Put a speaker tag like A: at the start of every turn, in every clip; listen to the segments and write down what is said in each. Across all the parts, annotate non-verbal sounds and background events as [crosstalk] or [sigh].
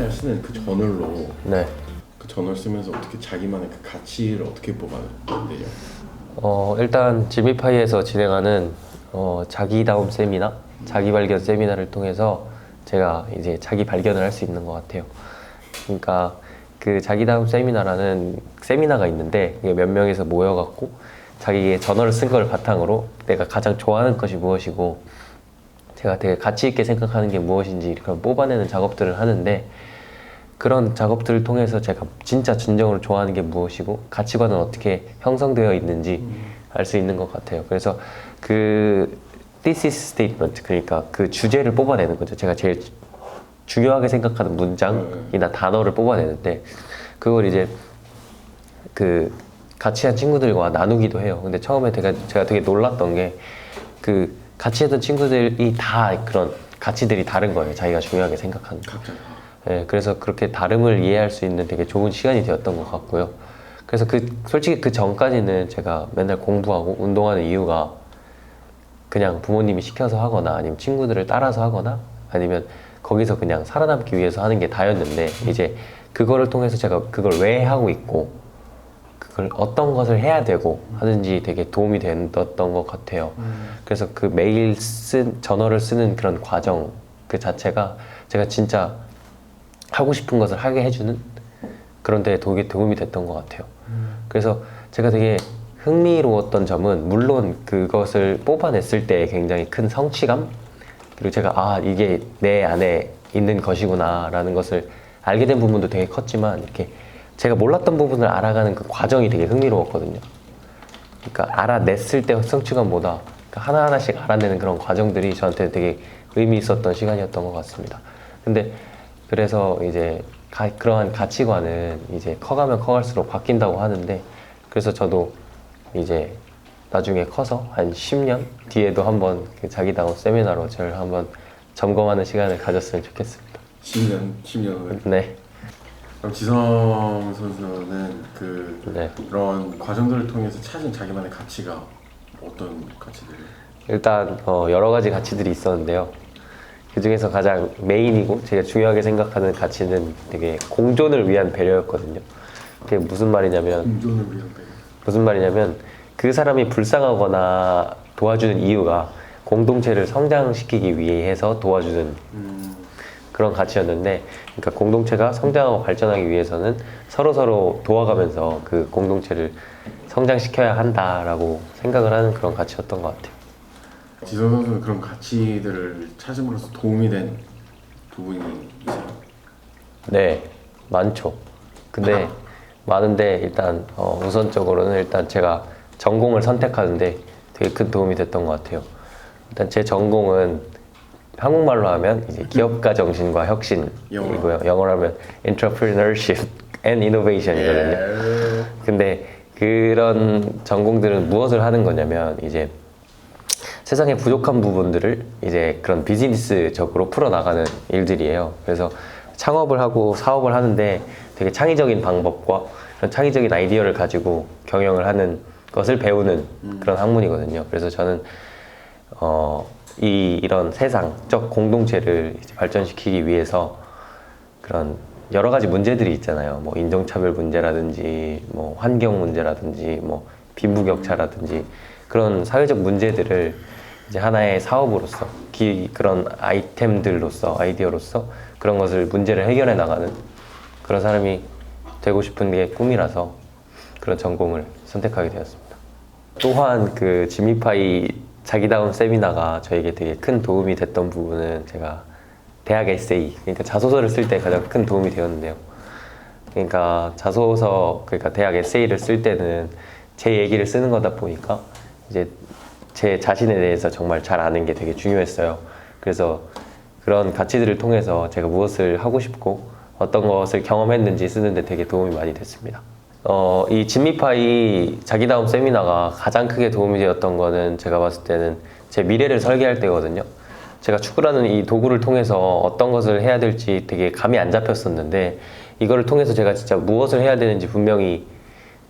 A: 맨날 쓰는 그 저널로
B: 네.
A: 그 저널 쓰면서 어떻게 자기만의 그 가치를 어떻게 뽑아내요?
B: 어, 일단 지미파이에서 진행하는 어, 자기다움 세미나, 자기 발견 세미나를 통해서 제가 이제 자기 발견을 할 수 있는 것 같아요. 그러니까 그 자기다움 세미나라는 세미나가 있는데 몇 명이서 모여갖고 자기의 전어를 쓴걸 바탕으로 내가 가장 좋아하는 것이 무엇이고 제가 되게 가치 있게 생각하는 게 무엇인지 그런 뽑아내는 작업들을 하는데 그런 작업들을 통해서 제가 진짜 진정으로 좋아하는 게 무엇이고 가치관은 어떻게 형성되어 있는지 알 수 있는 것 같아요. 그래서 그 thesis statement 그러니까 그 주제를 뽑아내는 거죠. 제가 제일 중요하게 생각하는 문장이나 단어를 뽑아내는데 그걸 이제 그 같이 한 친구들과 나누기도 해요. 근데 처음에 제가, 제가 되게 놀랐던 게 그 같이 했던 친구들이 다 그런 가치들이 다른 거예요. 자기가 중요하게 생각하는 거.
A: 각자 다.
B: 예, 그래서 그렇게 다름을 이해할 수 있는 되게 좋은 시간이 되었던 것 같고요. 그래서 그 솔직히 그 전까지는 제가 맨날 공부하고 운동하는 이유가 그냥 부모님이 시켜서 하거나 아니면 친구들을 따라서 하거나 아니면 거기서 그냥 살아남기 위해서 하는 게 다였는데 이제 그거를 통해서 제가 그걸 왜 하고 있고 그걸 어떤 것을 해야 되고 하는지 되게 도움이 됐던 것 같아요. 그래서 그 매일 쓴 전어를 쓰는 그런 과정 그 자체가 제가 진짜 하고 싶은 것을 하게 해주는 그런 데 되게 도움이 됐던 것 같아요. 그래서 제가 되게 흥미로웠던 점은 물론 그것을 뽑아냈을 때 굉장히 큰 성취감 그리고 제가 아 이게 내 안에 있는 것이구나라는 것을 알게 된 부분도 되게 컸지만 이렇게 제가 몰랐던 부분을 알아가는 그 과정이 되게 흥미로웠거든요. 그러니까 알아냈을 때 성취감보다 그러니까 하나하나씩 알아내는 그런 과정들이 저한테 되게 의미 있었던 시간이었던 것 같습니다. 근데 그래서 이제 가- 그러한 가치관은 이제 커가면 커갈수록 바뀐다고 하는데 그래서 저도 이제 나중에 커서 한 10년 뒤에도 한번 그 자기다운 세미나로 저를 한번 점검하는 시간을 가졌으면 좋겠습니다.
A: 10년, 10년 후에.
B: 네.
A: 그럼 지성 선수는 그
B: 네.
A: 그런 과정들을 통해서 찾은 자기만의 가치가 어떤 가치들이에요?
B: 일단 어, 여러 가지 가치들이 있었는데요. 그 중에서 가장 메인이고 제가 중요하게 생각하는 가치는 되게 공존을 위한 배려였거든요. 그게 무슨 말이냐면
A: 공존을 위한 배려.
B: 무슨 말이냐면 그 사람이 불쌍하거나 도와주는 이유가 공동체를 성장시키기 위해서 도와주는
A: 음,
B: 그런 가치였는데 그러니까 공동체가 성장하고 발전하기 위해서는 서로 서로 도와가면서 그 공동체를 성장시켜야 한다라고 생각을 하는 그런 가치였던 것 같아요.
A: 지성 선수는 그런 가치들을 찾음으로써 도움이 된 부분이 있어요?
B: 네, 많죠. 근데 [laughs] 많은데 일단 어, 우선적으로는 일단 제가 전공을 선택하는데 되게 큰 도움이 됐던 것 같아요. 일단 제 전공은 한국말로 하면 이제 기업가 정신과 혁신이고요. 영어로 하면 entrepreneurship and innovation이거든요.
A: 예.
B: 근데 그런 전공들은 무엇을 하는 거냐면 이제 세상에 부족한 부분들을 이제 그런 비즈니스적으로 풀어나가는 일들이에요. 그래서 창업을 하고 사업을 하는데 되게 창의적인 방법과 그런 창의적인 아이디어를 가지고 경영을 하는 것을 배우는 그런 학문이거든요. 그래서 저는 어, 이 이런 세상적 공동체를 발전시키기 위해서 그런 여러 가지 문제들이 있잖아요. 뭐 인종차별 문제라든지, 뭐 환경 문제라든지, 뭐 빈부격차라든지 그런 사회적 문제들을 이제 하나의 사업으로서 기, 그런 아이템들로서 아이디어로서 그런 것을 문제를 해결해 나가는 그런 사람이 되고 싶은 게 꿈이라서 그런 전공을 선택하게 되었습니다. 또한 그 지미파이 자기다운 세미나가 저에게 되게 큰 도움이 됐던 부분은 제가 대학 에세이 그러니까 자소서를 쓸 때 가장 큰 도움이 되었는데요. 그러니까 자소서 그러니까 대학 에세이를 쓸 때는 제 얘기를 쓰는 거다 보니까 이제 제 자신에 대해서 정말 잘 아는 게 되게 중요했어요. 그래서 그런 가치들을 통해서 제가 무엇을 하고 싶고 어떤 것을 경험했는지 쓰는데 되게 도움이 많이 됐습니다. 어, 이 진미파이 자기다움 세미나가 가장 크게 도움이 되었던 거는 제가 봤을 때는 제 미래를 설계할 때거든요. 제가 축구라는 이 도구를 통해서 어떤 것을 해야 될지 되게 감이 안 잡혔었는데 이거를 통해서 제가 진짜 무엇을 해야 되는지 분명히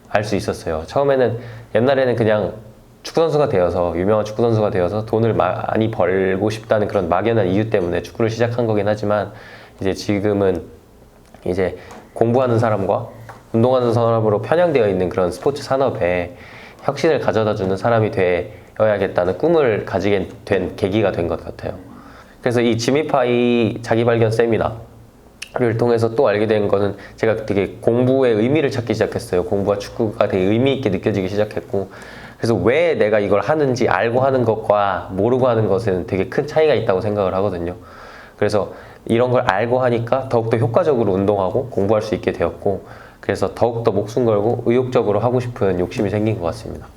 B: 알 수 있었어요. 처음에는 옛날에는 그냥 축구 선수가 되어서 유명한 축구 선수가 되어서 돈을 많이 벌고 싶다는 그런 막연한 이유 때문에 축구를 시작한 거긴 하지만 이제 지금은 이제 공부하는 사람과 운동하는 사람으로 편향되어 있는 그런 스포츠 산업에 혁신을 가져다 주는 사람이 되어야겠다는 꿈을 가지게 된 계기가 된 것 같아요. 그래서 이 지미파이 자기 발견 세미나를 통해서 또 알게 된 거는 제가 되게 공부의 의미를 찾기 시작했어요. 공부와 축구가 되게 의미 있게 느껴지기 시작했고 그래서 왜 내가 이걸 하는지 알고 하는 것과 모르고 하는 것은 되게 큰 차이가 있다고 생각을 하거든요. 그래서 이런 걸 알고 하니까 더욱더 효과적으로 운동하고 공부할 수 있게 되었고 그래서 더욱더 목숨 걸고 의욕적으로 하고 싶은 욕심이 생긴 것 같습니다.